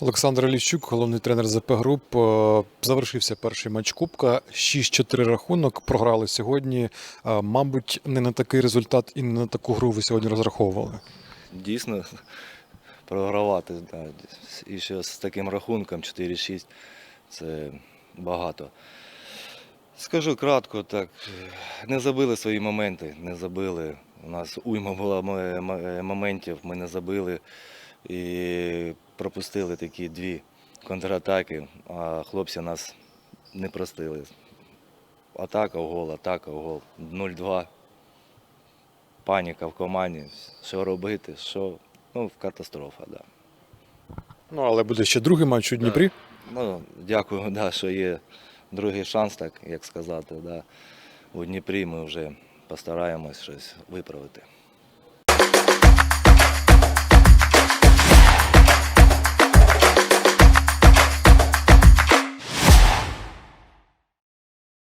Олександр Ліщук, головний тренер ЗП груп. Е, Завершився перший матч Кубка. 6-4 рахунок. Програли сьогодні. Е, Мабуть, не на такий результат і не на таку гру ви сьогодні розраховували. Дійсно, програвати. Да. І ще з таким рахунком 4-6 це багато. Скажу кратко, так, не забили свої моменти, не забили. У нас уйма була мо- мо- моментів, ми не забили і пропустили такі дві контратаки, а хлопці нас не простили. Атака в гол, атака в гол. 0-2 паніка в команді, що робити, що ну, катастрофа, да. Ну, але буде ще другий матч у Дніпрі. Ну, дякую, да, що є другий шанс, так як сказати. Да. У Дніпрі ми вже постараємось щось виправити.